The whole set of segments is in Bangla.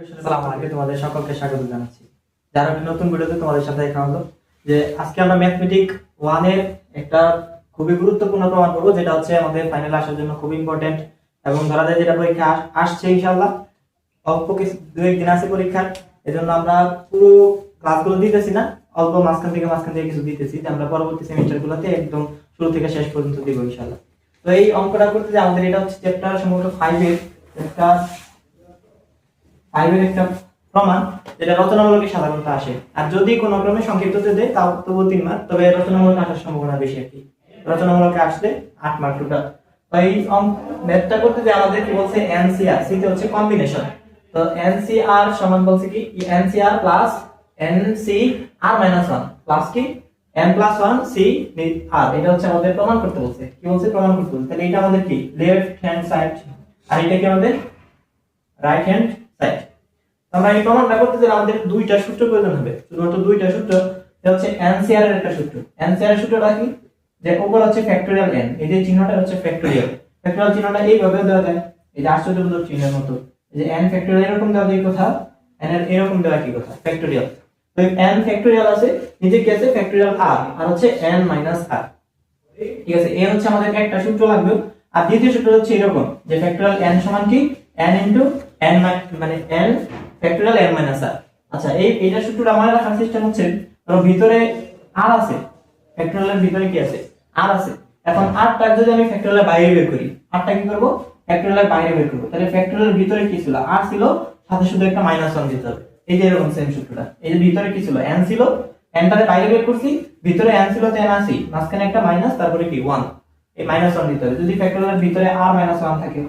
আসসালামু আলাইকুম। তোমাদের সকলকে স্বাগত জানাচ্ছি। যারা নতুন ভিডিওতে তোমাদের সাথে দেখা হলো, যে আজকে আমরা ম্যাথমেটিক ওয়ানের একটা খুবই গুরুত্বপূর্ণ প্রমাণ করব, যেটা হচ্ছে আমাদের ফাইনাল আসার জন্য খুব ইম্পর্টেন্ট এবং ধরা যায় যেটা পরীক্ষা আসছে ইনশাল্লাহ অল্প কিছু, দু একদিন আছে পরীক্ষার, এজন্য আমরা পুরো ক্লাসগুলো দিতেছি না, অল্প মাঝখান থেকে মাঝখান থেকে কিছু দিতেছি আমরা পরবর্তী সেমিস্টার গুলোতে একদম শুরু থেকে শেষ পর্যন্ত দিব ইনশাল্লাহ তো এই অঙ্কটা করতে যে আমাদের এটা হচ্ছে চ্যাপ্টার সম্ভবত ফাইভের একটা ফাইভের একটা প্রমাণ যেটা রচনামূলকে সাধারণত আসে। আর যদি কোনো ক্রমে সংক্ষিপ্ততে দেয়, তাও তবু তিন মার্ক তবে রচনামূলক আসার সম্ভাবনা বেশি আর কি। রচনামূলকে আসলে আট মার্ক টোটাল এই ম্যাথটা করতে যে আমাদের কি বলছে এনসিআর সিতে হচ্ছে কম্বিনেশন তো এনসিআর সমান বলছে কি? N C r plus n C r minus one plus কি n plus one C r এটা হচ্ছে আমাদের প্রমাণ করতে বলছে। কি বলছে? প্রমাণ করতে বলছে। তাহলে এটা আমাদের কি? লেফট হ্যান্ড সাইড আর এটা কি আমাদের? রাইট হ্যান্ড আমরা এই প্রমাণটা করতে গেলে আমাদের দুইটা সূত্র প্রয়োজন হবে। শুধুমাত্র দুইটা সূত্র, এটা হচ্ছে এনসিআর এর একটা সূত্র। এনসিআর এর সূত্রটা কি? যে উপর হচ্ছে ফ্যাক্টোরিয়াল এন এই যে চিহ্নটা হচ্ছে ফ্যাক্টোরিয়াল ফ্যাক্টোরিয়াল চিহ্নটা এইভাবে দেওয়া যায়। এই যে আশ্চর্যবোধক চিহ্নের মতো। যে এন ফ্যাক্টোরিয়াল এরকম দেওয়া যায় কোথাও এন এর এরকম দেওয়া কি কথা ফ্যাক্টোরিয়াল তো এন ফ্যাক্টোরিয়াল আছে, নিচে কি আছে ফ্যাক্টোরিয়াল আর আর হচ্ছে এন মাইনাস আর ঠিক আছে এ হচ্ছে আমাদের একটা সূত্র লাগবে। আর দ্বিতীয় সূত্র হচ্ছে এরকম, যে ফ্যাক্টরিয়াল n সমান কি? n ইনটু n মানে n factorial n minus r আচ্ছা এই এইটা সূত্রটা আমার রাখার সিস্টেম হচ্ছে ধরো ভিতরে r আছে ফ্যাক্টরিয়ালের ভিতরে কি আছে? r আছে। এখন r টা যদি আমি ফ্যাক্টরিয়ালের বাইরে বের করি, r টা কি করব? ফ্যাক্টরিয়ালের বাইরে বের করব। তাহলে ফ্যাক্টরিয়ালের ভিতরে কি ছিল? r ছিল, সাথে শুধু একটা মাইনাস 1 দিতে হবে। এই যে এরকম সেম সূত্রটা। এই যে ভিতরে কি ছিল? n ছিল। n টারে বাইরে বের করছি, ভিতরে এন ছিল তো এন আছে মাঝখানে একটা মাইনাস তারপরে কি? ওয়ান এই মাইনাস 1 দিতে হবে। যদি ফ্যাক্টরিয়ালের ভিতরে আর মাইনাস 1 থাকে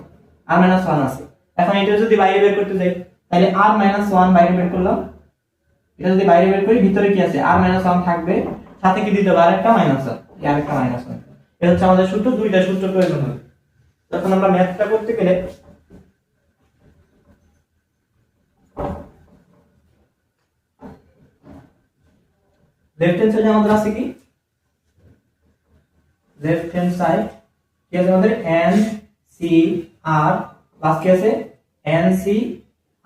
আর মাইনাস 1 আছে। এখন এটা যদি বাইরে বের করতে যাই তাহলে আর মাইনাস ওয়ান বাইরে বের করলাম। এটা যদি বাইরে বের করি, ভিতরে কি আছে? আর মাইনাস ওয়ান থাকবে। সাথে কি দিতে হবে? আরেকটা মাইনাস 1 এই আরেকটা মাইনাস 1 এটা হচ্ছে আমাদের সূত্র। দুইটা সূত্র প্রয়োজন হবে। তখন আমরা ম্যাথটা করতে গেলে লেফট হ্যান্ড সাইডে আমাদের আছে কি? লেফট হ্যান্ড সাইড কি আছে আমাদের? এন সি আর প্লাস কি আছে? N C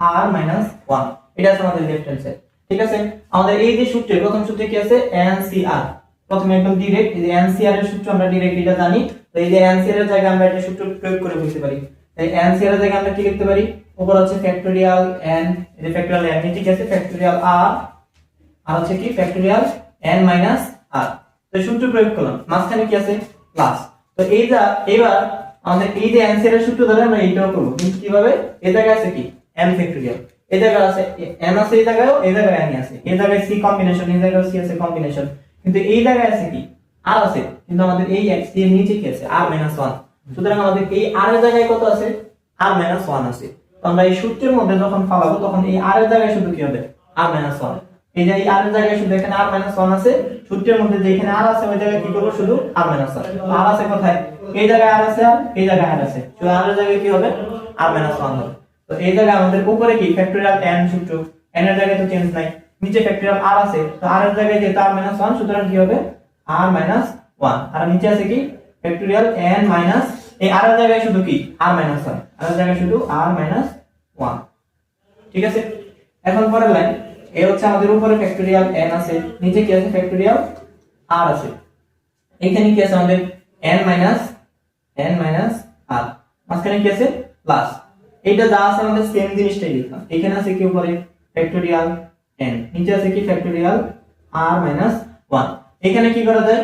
r minus one এটা আছে আমাদের লেফট হ্যান্ড সাইড ঠিক আছে? আমাদের এই যে সূত্রে, প্রথম সূত্রে কি আছে? এন সি আর প্রথমে একদম ডিরেক্ট এই যে এন সি আর এর সূত্র আমরা ডিরেক্ট এটা জানি। তো এই যে এন সি আর এর জায়গায় আমরা এটা সূত্র প্রয়োগ করে বুঝতে পারি। এই এন সি আর এর জায়গায় আমরা কি লিখতে পারি? উপর হচ্ছে ফ্যাক্টোরিয়াল এন এই যে ফ্যাক্টোরিয়াল এন ঠিক আছে? ফ্যাক্টোরিয়াল আর আর হচ্ছে কি? ফ্যাক্টোরিয়াল n মাইনাস r তো সূত্র প্রয়োগ করলাম। মাঝখানে কি আছে? প্লাস তো এই যা এবার আমাদের এই যে অ্যানসার এর সূত্র ধরে আমরা এইটাও করব। কিন্তু কীভাবে? এই জায়গায় আছে কি? N ফ্যাক্টোরিয়াল এই জায়গায় আছে n আছে এই জায়গায়ও, এই জায়গায় n আছে। এই জায়গায় c কম্বিনেশন এই জায়গায় c আছে কম্বিনেশন কিন্তু এই জায়গায় আছে কি? R আছে, কিন্তু আমাদের এই x এর নিচে কি আছে? R 1 সুতরাং আমাদের এই r এর জায়গায় কত আছে? R 1 আছে। তো আমরা এই সূত্রের মধ্যে যখন ফালাবো, তখন এই r এর জায়গায় শুধু কি হবে? R 1 এই যে এই r এর জায়গায় শুধু এখানে r 1 আছে, সূত্রের মধ্যে যেখানে r আছে, ওই জায়গায় কি করব? শুধু r 1 r আছে কোথায়? এই জায়গায় r আছে আর এই জায়গায় r আছে। শুধু r এর জায়গায় কি হবে? R 1 হবে। তো এই জায়গায় আমাদের উপরে কি? ফ্যাক্টরিয়াল n সূত্র। n এর জায়গায় তো চেঞ্জ নাই। নিচে ফ্যাক্টরিয়াল r আছে। তো r এর জায়গায় যেহেতু r 1 সুতরাং কি হবে? r 1 আর নিচে আছে কি? ফ্যাক্টরিয়াল n মাইনাস এই r এর জায়গায় শুধু কি? r 1 r এর জায়গায় শুধু r 1 ঠিক আছে? এখন পরের লাইন এ হচ্ছে আমাদের উপরে ফ্যাক্টরিয়াল n আছে। নিচে কি আছে? ফ্যাক্টরিয়াল r আছে। এখানে কি আছে আমাদের? n minus n minus r মাঝখানে কি আছে? প্লাস এইটা যা আছে আমাদের সেম জিনিসটাই লিখলাম এখানে আছে কি উপরে? ফ্যাক্টরিয়াল n নিচে আছে কি? ফ্যাক্টরিয়াল r মাইনাস 1 এখানে কি করা যায়?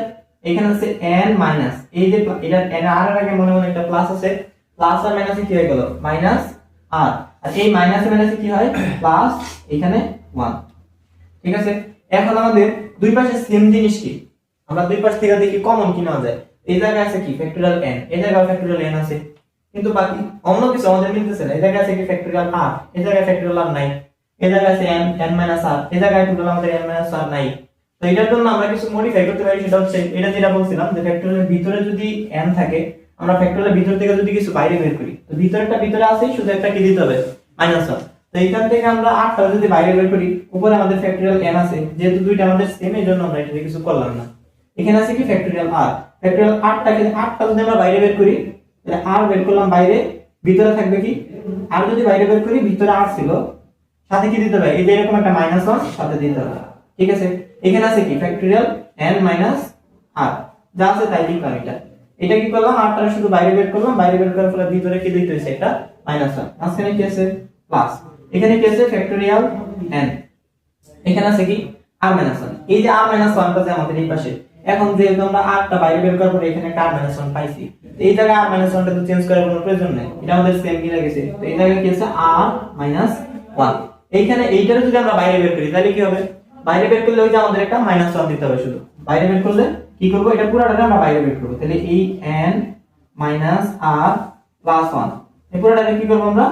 এখানে আছে n মাইনাস এই যে এটা n r এর আগে মনে মনে একটা প্লাস আছে। প্লাস আর মাইনাসে কি হয়ে গেল? মাইনাস r আর এই মাইনাস মাইনাসে কি হয়? প্লাস এখানে 1 ঠিক আছে? এখন আমাদের দুই পাশে সেম জিনিস কি? আমরা দুই পাশ থেকে দেখি কমন কি নেওয়া যায়? এই জায়গায় আছে কি? ফ্যাক্টরিয়াল n এই জায়গায় ফ্যাক্টরিয়াল n আছে। কিন্তু বাকি অন্য কিছু আমাদের মিলতেছে না। এই জায়গায় আছে কি ফ্যাক্টরিয়াল r এই জায়গায় ফ্যাক্টরিয়াল r নাই। এই জায়গায় আছে n n মাইনাস r এই জায়গায় টোটাল আমাদের n মাইনাস r নাই। তো এটার জন্য আমরা কিছু মডিফাই করতে পারি, সেটা হচ্ছে এটা যেটা বলছিলাম, যে ফ্যাক্টরিয়ালের ভিতরে যদি n থাকে, আমরা ফ্যাক্টরিয়ালের ভিতর থেকে যদি কিছু বাইরে বের করি, তো ভিতরেরটা ভিতরে আছেই, শুধু একটা কি দিতে হবে? মাইনাস 1 তো এখান থেকে আমরা আটটা যদি বাইরে বের করি, উপরে আমাদের ফ্যাক্টরিয়াল n আছে। যেহেতু দুইটা আমাদের সেম এই জন্য আমরা এটা কিছু করলাম না। এখানে আছে কি ফ্যাক্টরিয়াল r? ফ্যাক্টরিয়াল আটটাকে আটটা যদি আমরা বাইরে বের করি তাহলে r বের করলাম বাইরে, ভিতরে থাকবে কি? আর যদি বাইরে বের করি, ভিতরে আর ছিল, সাথে কি দিতে হবে? এই যে এরকম একটা মাইনাস ওয়ান সাথে দিতে হবে। ঠিক আছে? এখানে আছে কি? ফ্যাক্টরিয়াল n মাইনাস r যা আছে তাই লিখলাম এটা। এটা কি করলাম? আরটা শুধু বাইরে বের করলাম। বাইরে বের করার ফলে ভিতরে কি দিতে হয়েছে? এটা মাইনাস ওয়ান মাঝখানে কি আছে? প্লাস এখানে কি আছে? ফ্যাক্টরিয়াল এন এখানে আছে কি? আর মাইনাস ওয়ান এই যে আর মাইনাস ওয়ানটা যে আমাদের এই পাশে। এখন যেহেতু আমরা আরটা বাইরে বের করার পরে এখানে একটা আর মাইনাস ওয়ান পাইছি এই জায়গায় r মাইনাস ওয়ানটা তো চেঞ্জ করার কোনো প্রয়োজন নেই। এটা আমাদের সেম কি লাগেছে তো এই জায়গায় কি আছে? r মাইনাস ওয়ান এইখানে এইটারে যদি আমরা বাইরে বের করি, তাহলে কি হবে? বাইরে বের করলে আমাদের একটা মাইনাস ওয়ান দিতে হবে শুধু। বাইরে বের করলে কি করব? এটা পুরোটা আমরা বাইরে বের করব। তাহলে এই n minus r plus one এই পুরোটাকে কি করব আমরা?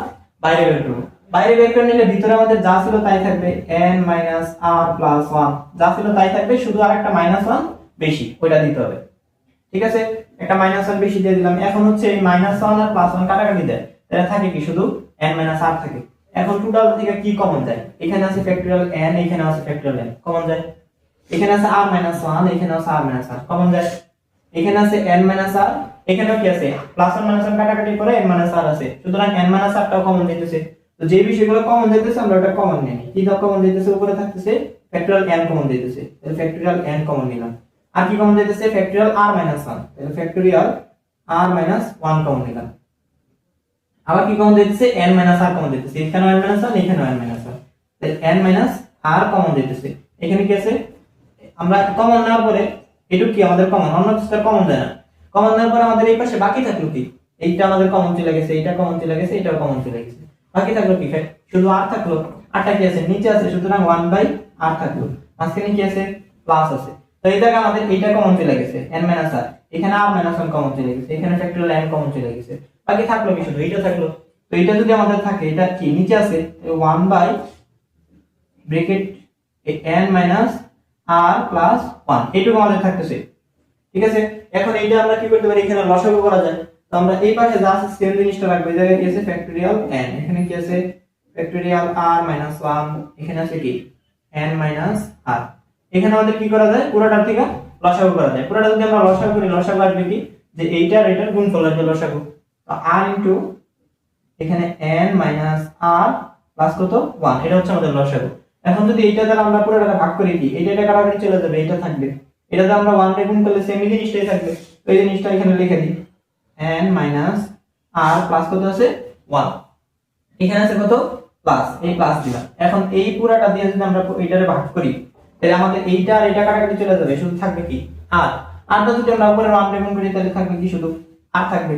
বাইরে বের করব। বাইরে বের করে নিলে ভিতরে আমাদের যা ছিল তাই থাকবে। n minus r plus one যা ছিল তাই থাকবে, শুধু আর একটা মাইনাস ওয়ান বেশি। ওইটা দিতে হবে। ঠিক আছে? একটা মাইনাস ওয়ান বেশি দিয়ে দিলাম। এখন হচ্ছে এই মাইনাস ওয়ান আর প্লাস ওয়ান কাটাকাটি দেয়। তাহলে থাকে কি? শুধু n মাইনাস r থাকে। এখন টোটাল থেকে কি কমন যায়? এখানে আছে ফ্যাক্টরিয়াল n, এখানে আছে ফ্যাক্টরিয়াল n কমন যায়? এখানে আছে r মাইনাস ওয়ান এখানে আছে r মাইনাস r কমন যায়? এখানে আছে n মাইনাস r, এখানেও কি আছে? প্লাস ওয়ান মাইনাস ওয়ান কাটাকাটি করে n মাইনাস r আছে। সুতরাং এন মাইনাস r টাও কমন যেতেছে। তো যে বিষয়গুলো কমন যেতেছে, আমরা ওটা কমন নিই। কি কমন যেতেছে? উপরে থাকতেছে ফ্যাক্টরিয়াল এন কমন যেতেছে। ফ্যাক্টরিয়াল এন কমন নিলাম। আর কি কমন যেতেছে ফ্যাক্টরিয়াল r মাইনাস 1 তাহলে ফ্যাক্টরিয়াল r মাইনাস 1 কমন নিলাম। আবার কি কমন দিতেছে n মাইনাস আর কমন দিতেছে এখানেও n মাইনাস 1 এখানেও n মাইনাস 1 তাহলে n মাইনাস r কমন দিতেছে এখানে কি আছে? আমরা কমন নেওয়ার পরে এটুকু কি? আমাদের কমন অন্য কিছুটা কমন দেয় না। কমন দেওয়ার পরে আমাদের এই পাশে বাকি থাকল কি? এইটা আমাদের কমন চলে গেছে, এইটা কমন চলে গেছে, এটাও কমন চলে গেছে। বাকি থাকল কি? শুধু আর থাকল। Rটা কি আছে? নিচে আছে, সুতরাং 1 বাই r থাকল। মাঝখানে কি আছে? প্লাস আছে। তো এই আমাদের এইটা কমন চলে গেছে, n মাইনাস এখানে r মাইনাস 1 কমন চলে গেছে, এখানে ফ্যাক্টরিয়াল n কমন চলে গেছে। বাকি থাকল কি শুধু? এইটা থাকল। তো এটা যদি আমাদের থাকে, এটা কি? নিচে আছে 1 by bracket n minus r plus 1 এইটুকু আমাদের থাকতেছে। ঠিক আছে? এখন এইটা আমরা কি করতে পারি? এখানে লসাগু করা যায়। তো আমরা এই পাশে যা আছে সেম জিনিসটা রাখব। এই জায়গায় কি আছে? ফ্যাক্টরিয়াল n এখানে কি আছে? ফ্যাক্টরিয়াল r মাইনাস 1 এখানে আছে কি? n মাইনাস r এখানে আমাদের কি করা যায়? পুরোটার থেকে লসাগু করা যায়। পুরোটা যদি আমরা লসাগু করি, লসাগু আসবে কি যে এইটার এটার গুণফল আসবে লসাগু। r ইনটু এখানে n মাইনাস r প্লাস কত? 1 এটা হচ্ছে আমাদের লসাগু। এখন যদি এইটা দ্বারা আমরা পুরোটা ভাগ করি কি? এইটা এটা কাটাকাটি চলে যাবে এটা থাকবে। এটা দ্বারা আমরা 1 রে গুণ করলে সেম জিনিসটাই থাকবে। তো এই জিনিসটা এখানে লিখে দিই। n মাইনাস r প্লাস কত আছে? 1 এখানে আছে কত? প্লাস এই প্লাস দিলাম। এখন এই পুরাটা দিয়ে যদি আমরা এইটারে ভাগ করি তাহলে আমাদের এইটা আর এটা কাটাকাটি চলে যাবে, শুধু থাকবে কি? আর আরটা যদি আমরা উপরে ওয়ান রে গুণ করি তাহলে থাকবে কি শুধু? আর থাকবে।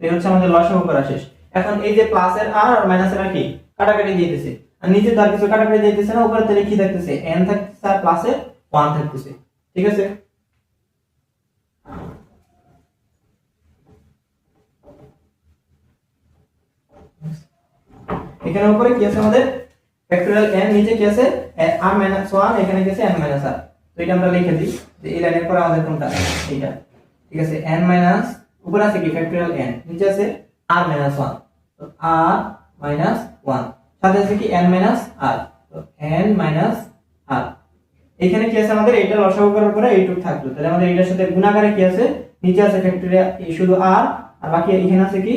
এই হচ্ছে আমাদের লসাগু করা শেষ এখন এই যে প্লাসের আর আর মাইনাসের আর কি, কাটাকাটি যাইতেছে আর নিচে তার কিছু কাটাকাটি যাইতেছে না উপরে তাহলে কি থাকতেছে? n থাকতেছে আর প্লাসের 1 থাকতেছে। ঠিক আছে? এখানে উপরে কি আছে আমাদের? ফ্যাক্টরিয়াল n নিচে কি আছে r 1 এখানে কি আছে n r তো এটা আমরা লিখে দিই যে এই লাইনের পরে আমাদের কোনটা? এইটা। ঠিক আছে, n উপরে আছে কি? ফ্যাক্টরিয়াল n, নিচে আছে r 1 তো r 1 সাথে আছে কি? n r তো n r এখানে কি আছে আমাদের? এটা লসাগু করার পরে এইটুক থাকল। তাহলে আমাদের এটার সাথে গুণাকারে কি আছে? নিচে আছে ফ্যাক্টরিয়াল শুধু r, আর বাকি এখানে আছে কি?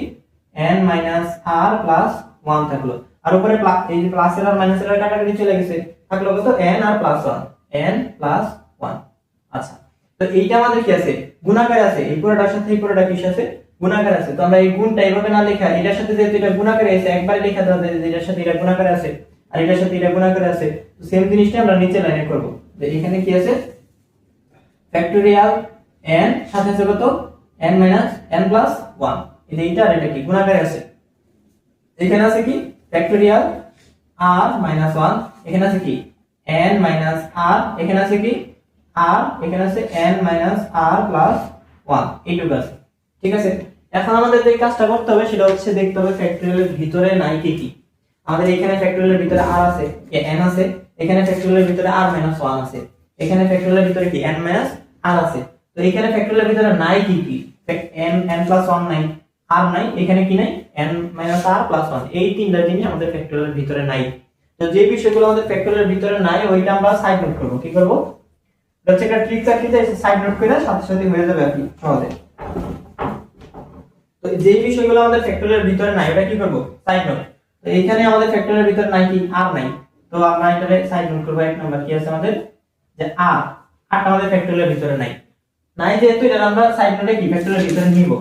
n r প্লাস 1 থাকল। আর উপরে এই যে প্লাসের আর মাইনাসের আর কাটাকাটি চলে গেছে। থাকল কত? n আর প্লাস 1 n প্লাস 1 আচ্ছা তো এইটা আমাদের কি আছে? গুণাকার আছে। এই পুরোটার সাথে এই পুরোটা কিস আছে গুণাকার আছে। তো আমরা এই গুণটা এইভাবে না লেখা, এটার সাথে যেহেতু এটা গুণাকারে আছে, একবারে লেখা দেওয়া যে এটার সাথে এটা গুণাকার আছে, আর এটার সাথে এটা গুণাকার আছে। তো সেম জিনিসটা আমরা নিচে লাইনে করব। যে এখানে কি আছে? ফ্যাক্টরিয়াল n, সাথে আছে কত? n n প্লাস 1 এই এইটা আর এটা কি? গুণাকারে আছে। এখানে আছে কি? ফ্যাক্টরিয়াল আর মাইনাস ওয়ান এখানে আছে কি? এন মাইনাস আর এখানে আছে কি? R, এখানে আছে n মাইনাস আর প্লাস 1 এইটুকু আছে। ঠিক আছে? এখন আমাদের যে কাজটা করতে হবে সেটা হচ্ছে দেখতে হবে ফ্যাক্টরিয়ালের ভিতরে নাই কি কি। আমাদের এখানে ফ্যাক্টরিয়ালের ভিতরে আর আছে এন আছে, এখানে ফ্যাক্টরিয়ালের ভিতরে আর মাইনাস ওয়ান আছে, এখানে ফ্যাক্টরিয়ালের ভিতরে কি? এন মাইনাস আর আছে। তো এখানে ফ্যাক্টরিয়ালের ভিতরে নাই কি কি? এন এন প্লাস ওয়ান নাই। আর নাই, এখানে কি নাই? N মাইনাস r প্লাস 1 এই তিনটা জিনিস আমাদের ফ্যাক্টরিয়ালের ভিতরে নাই। তো যে বিষয়গুলো আমাদের ফ্যাক্টরিয়ালের ভিতরে নাই, ওইটা আমরা সাইড নোট করব। কি করব? হচ্ছে একটা ট্রিক চাকরিতে সাইড নোট করে সাথে সাথে হয়ে যাবে আর কি, সহজে। তো যে বিষয়গুলো আমাদের ফ্যাক্টরিয়ালের ভিতরে নাই, ওটা কি করব? সাইড নোট তো এইখানে আমাদের ফ্যাক্টরের ভিতরে নাই কি? আর নাই। তো আমরা এটারে সাইড নোট করব, এক নাম্বার কি আছে আমাদের? যে আর আরটা আমাদের ফ্যাক্টরের ভিতরে নাই। নাই যেহেতু এটা আমরা সাইড নোটে কি? ফ্যাক্টরের ভিতরে নিব।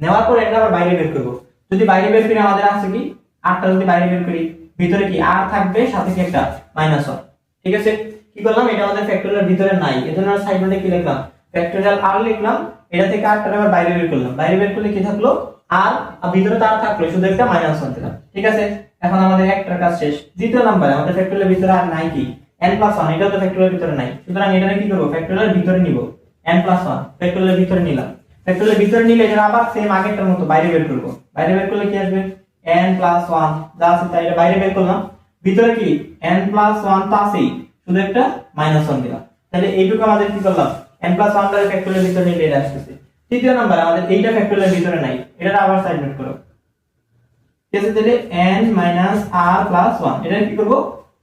নেওয়ার পর এটা আবার বাইরে বের করব। যদি বাইরে বের করি, আমাদের আছে কি? আরটা যদি বাইরে বের করি, ভিতরে কি আর থাকবে? সাথে কি একটা মাইনাস ওয়ান ঠিক আছে? কি করলাম? এটা আমাদের ফ্যাক্টরিয়াল ভিতরে নাই। এজন্য সাইড নোটে কি লিখলাম? ফ্যাক্টরিয়াল আর লিখলাম। এটা থেকে আরটা আবার বাইরে বের করলাম। বাইরে বের করলে কি থাকল? আর ভিতরে তার থাকল, শুধু একটা মাইনাস ওয়ান দিলাম। ঠিক আছে? এখন আমাদের একটার কাজ শেষ। দ্বিতীয় নাম্বারে আমাদের ফ্যাক্টরিয়াল ভিতরে আর নাই কি? n প্লাস ওয়ান এটাও তো ফ্যাক্টরিয়াল ভিতরে নাই। সুতরাং এটা কি করব? ফ্যাক্টরিয়াল ভিতরে নিব। n প্লাস ওয়ান ফ্যাক্টরিয়াল ভিতরে নিলাম। ফ্যাক্টরিয়াল ভিতরে নিলে এটা আবার সেম আগেরটার মতো বাইরে বের করব। বাইরে বের করলে কি আসবে? n প্লাস ওয়ান যা আছে তাই এটা বাইরে বের করলাম। ভিতরে কি? n প্লাস ওয়ান তো আছেই, শুধু একটা মাইনাস ওয়ান দিলাম। তাহলে এইটুকু আমাদের কি করলাম? n প্লাস ওয়ান দ্বারা ভিতরে নিলে এটা আসতেছে। তৃতীয় নাম্বার আমাদের এইটা ফ্যাক্টরিয়াল ভিতরে নাই এটা আবার সাইড করো। আছে, তাহলে n r 1 এটা কি করব?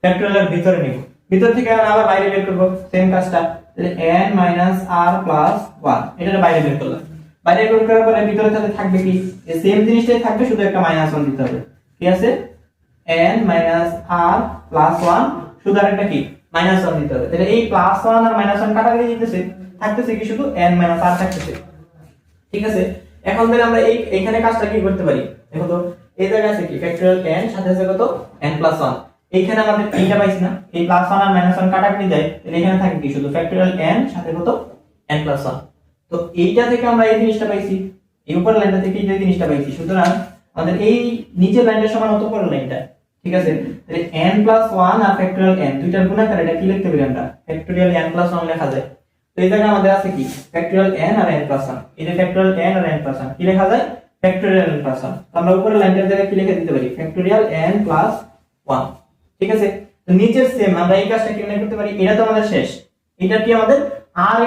ফ্যাক্টরিয়ালের ভিতরে নিব। ভিতর থেকে আবার বাইরে বের করব সেম কাজটা। তাহলে n r প্লাস 1 এটা বাইরে বের করলাম। বাইরে বের করার পরে ভিতরে তাহলে থাকবে কি? সেম জিনিসটাই থাকবে, শুধু একটা মাইনাস 1 দিতে হবে। ঠিক আছে? n minus r plus one শুধু আরেকটা কি? মাইনাস 1 দিতে হবে। তাহলে এই প্লাস ওয়ান আর মাইনাস 1 কাটাকাটি দিতেছে, থাকতেছে কি শুধু? n মাইনাস r থাকতেছে। ঠিক আছে? এখন তাহলে আমরা এই এখানে কাজটা কি করতে পারি? দেখো তো, এই জায়গায় আছে কি? ফ্যাক্টরিয়াল n, সাথে আছে কত? n 1 এইখানে আমাদের এইটা পাইছি না। এই প্লাস ওয়ান আর মাইনাস 1 কাটাকাটি যায় তাহলে এখানে থাকে কি? শুধু ফ্যাক্টরিয়াল n, সাথে কত? n 1 তো এইটা থেকে আমরা এই জিনিসটা পাইছি, এই উপরের লাইনটা থেকে এই জিনিসটা পাইছি। সুতরাং আমাদের এই নিচের লাইনটার সমান হতো উপরের লাইনটা ঠিক আছে? তাহলে n 1 আর ফ্যাক্টরিয়াল n, দুইটার গুণাকার, এটা কি লিখতে পারি আমরা? ফ্যাক্টরিয়াল n 1 লেখা যায়। তো এই জায়গায় আমাদের আছে কি? ফ্যাক্টরিয়াল n আর n প্লাস 1 এই যে ফ্যাক্টরিয়াল n আর n প্লাস 1 কি লেখা যায়? ফ্যাক্টরিয়াল n প্লাস 1 আমরা উপরের লাইনটার জায়গায় কি লিখে দিতে পারি? ফ্যাক্টরিয়াল n প্লাস 1 ঠিক আছে? তো নিচের সেম আমরা এই কাজটা কীভাবে করতে পারি? এটা তো আমাদের শেষ। এটা কি আমাদের? r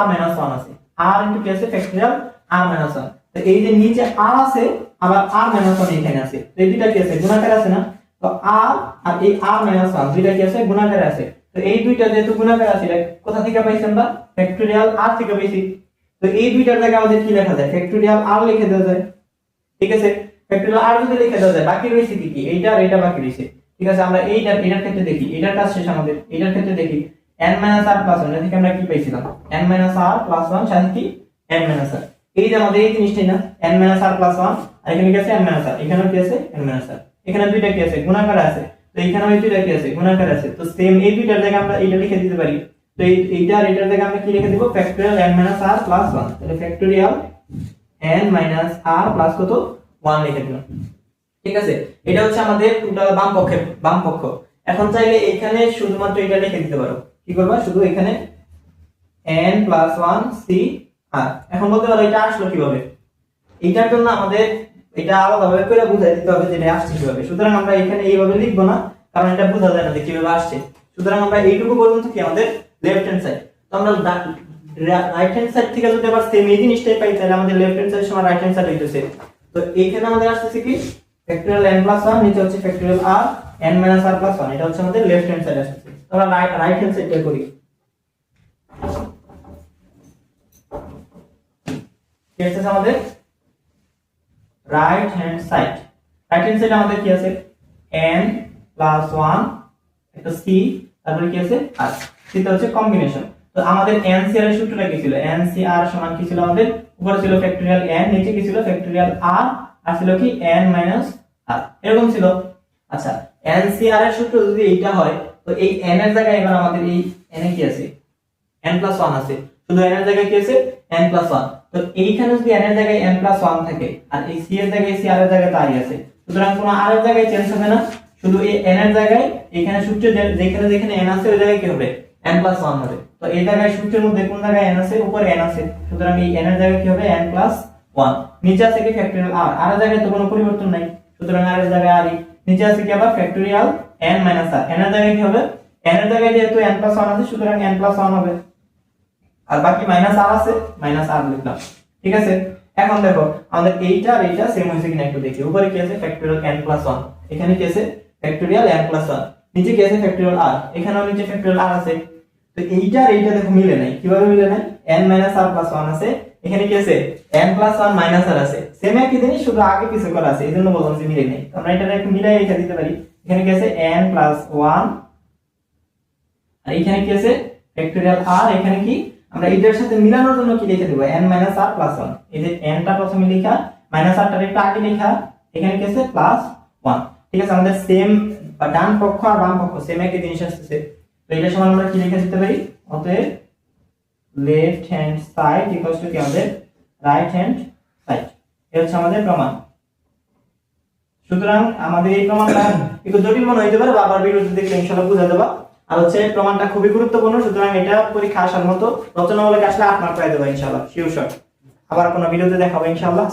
r মাইনাস 1 আছে। R ইনটু কি আছে? ফ্যাক্টরিয়াল r মাইনাস 1 তো এই যে নিচে r আছে, আবার r মাইনাস 1 এখানে আছে। এই দুইটা কি আছে? গুণাকার আছে না? তো r আর এই r মাইনাস 1 দুইটা কি আছে? গুণাকার আছে। তো এই দুইটা যেহেতু গুণাকার আছে কোথা থেকে পাইছি আমরা ফ্যাক্টরিয়াল r থেকে পাইছি। তো এই দুইটার জায়গায় আমাদের কি লেখা যায়? ফ্যাক্টরিয়াল r লিখে দেওয়া যায়। ঠিক আছে? ফ্যাক্টরিয়াল r যদি লিখে দেওয়া যায়, বাকি রয়েছে কি কি? এইটা আর এটা বাকি রয়েছে। ঠিক আছে? আমরা এইটার এটার ক্ষেত্রে দেখি। এটার কাজ শেষ আমাদের। এটার ক্ষেত্রে দেখি। N minus r 1 এটা থেকে আমরা কি পাইছিলাম? N r 1 সাথে কি? N r এই যে আমাদের এই জিনিসটাই না, n r 1 আর এখানে কি আছে? N r এখানেও কি আছে? N r এখানে দুইটা কি আছে? গুণাকার আছে। তো এখানেও এই দুইটা কি আছে? গুণাকার আছে। তো সেম এই দুইটার জায়গায় আমরা এইটা লিখে দিতে পারি। তো এই, এইটা আর এটার জায়গায় আমরা কি লিখে দেব? ফ্যাক্টরিয়াল n r 1 তাহলে ফ্যাক্টরিয়াল n r প্লাস কত? 1 লিখে দিলাম। ঠিক আছে? এটা হচ্ছে আমাদের টোটাল বাম পক্ষের বাম পক্ষ এখন চাইলে এখানে শুধুমাত্র এটা লিখে দিতে পারো। কি করবা? শুধু এখানে n plus one C r এখন বলতে পারো এটা আসলো কীভাবে? এইটার জন্য আমাদের এটা আলাদাভাবে করে বুঝাই দিতে হবে যে এটা আসছে কীভাবে। সুতরাং আমরা এখানে এইভাবে লিখব না, কারণ এটা বোঝা যায় না যে কীভাবে আসছে। সুতরাং আমরা এইটুকু পর্যন্ত কি আমাদের লেফট হ্যান্ড সাইড তো আমরা রাইট হ্যান্ড সাইড থেকে যদি আবার সেম এই জিনিসটাই পাই, তাহলে আমাদের লেফট হ্যান্ড সাইড সময় রাইট হ্যান্ড সাইড হইতেছে। তো এইখানে আমাদের আসতেছে কি? ফ্যাক্টরিয়াল n প্লাস 1 নিচে হচ্ছে factorial r, n minus r plus 1 এটা হচ্ছে আমাদের লেফট হ্যান্ড সাইড আসছে আমরা রাইট হ্যান্ড সাইডটা করি। কি আমাদের? Right hand side right hand side আমাদের কি আছে? N প্লাস 1 একটা c, তারপরে কি আছে? R সেটা হচ্ছে কম্বিনেশন তো আমাদের NCR এর সূত্রটা কি ছিল? NCR সমান কি ছিল আমাদের? উপরে ছিল ফ্যাক্টরিয়াল n, নিচে কি ছিল? ফ্যাক্টরিয়াল r, আর ছিল কি n r এরকম ছিল। আচ্ছা NCR এর সূত্র যদি এইটা হয় তো এই n এর জায়গায় এবার আমাদের এই n এ কি আছে? n 1 আছে। শুধু n এর জায়গায় কি আছে? n 1 তো এইখানে যদি n এর জায়গায় n 1 থাকে, আর এই c এর জায়গায় c, r এর জায়গায় তাই আছে, সুতরাং কোনো r এর জায়গায় চেঞ্জ হবে না। শুধু এই n এর জায়গায়, এখানে সূত্রে যেখানে যেখানে n আছে, ওই জায়গায় কি হবে? n 1 হবে। তো এই জায়গায় সূত্রের মধ্যে কোন জায়গায় n আছে? উপরে n আছে। সুতরাং এই n এর জায়গায় কি হবে? n 1 নিচে আছে কি? ফ্যাক্টরিয়াল r r এর জায়গায় তো কোনো পরিবর্তন নাই। সুতরাং r এর জায়গায় r নিচে আছে কি আবার? ফ্যাক্টরিয়াল n r n এর জায়গায় কি হবে? n এর জায়গায় যেহেতু n 1 আছে, সুতরাং n 1 হবে। আর বাকি মাইনাস আর আছে মাইনাস আর লিখলাম। ঠিক আছে? এখন দেখো, আমাদের এইটা আর এইটা সেম হয়েছে কিনা একটু দেখি। উপরে কি আছে? ফ্যাক্টরিয়াল n 1 এখানে কি আছে? ফ্যাক্টরিয়াল n 1 নিচে কি আছে? ফ্যাক্টরিয়াল r এখানেও নিচে ফ্যাক্টরিয়াল r আছে। তো এইটা আর এইটা দেখো মিলে নাই। কীভাবে মিলে নাই? n r 1 আছে। এখানে কি আছে? n plus one minus r আছে। সেম একই জিনিস, শুধু আগে কিছু করা আছে। এই জন্য বললাম যে মিলে নেই। আমরা এটা একটু মিলাই রেখে দিতে পারি। এখানে কি আছে? n প্লাস ওয়ান আর এখানে কি আছে? ফ্যাক্টরিয়াল r এখানে কি? আমরা এটার সাথে মিলানোর জন্য কি লিখে দেব? n minus r plus one এই যে n টা প্রথমে লেখা মাইনাস r টার একটু আগে লেখা, এখানে কি আছে? প্লাস ওয়ান ঠিক আছে, আমাদের সেম বা ডান পক্ষ আর বাম পক্ষ সেম একই জিনিস আসতেছে। তো এটা সমান আমরা কি লিখে দিতে পারি? অতএব left hand side equals to কি আমাদের? রাইট হ্যান্ড সাইড এটা হচ্ছে আমাদের প্রমাণ। সুতরাং আমাদের এই প্রমাণটা একটু জটিল মনে হইতে পারে, বাবার ভিডিওতে দেখলে ইনশাআল্লাহ বুঝা দেবা। আর হচ্ছে প্রমাণটা খুবই গুরুত্বপূর্ণ, সুতরাং এটা পরীক্ষা আসার মতো রচনামূলক আসলে আট মার্ক পাই দেবা ইনশাআল্লাহ শিওর আবার কোনো ভিডিওতে দেখাবো ইনশাআল্লাহ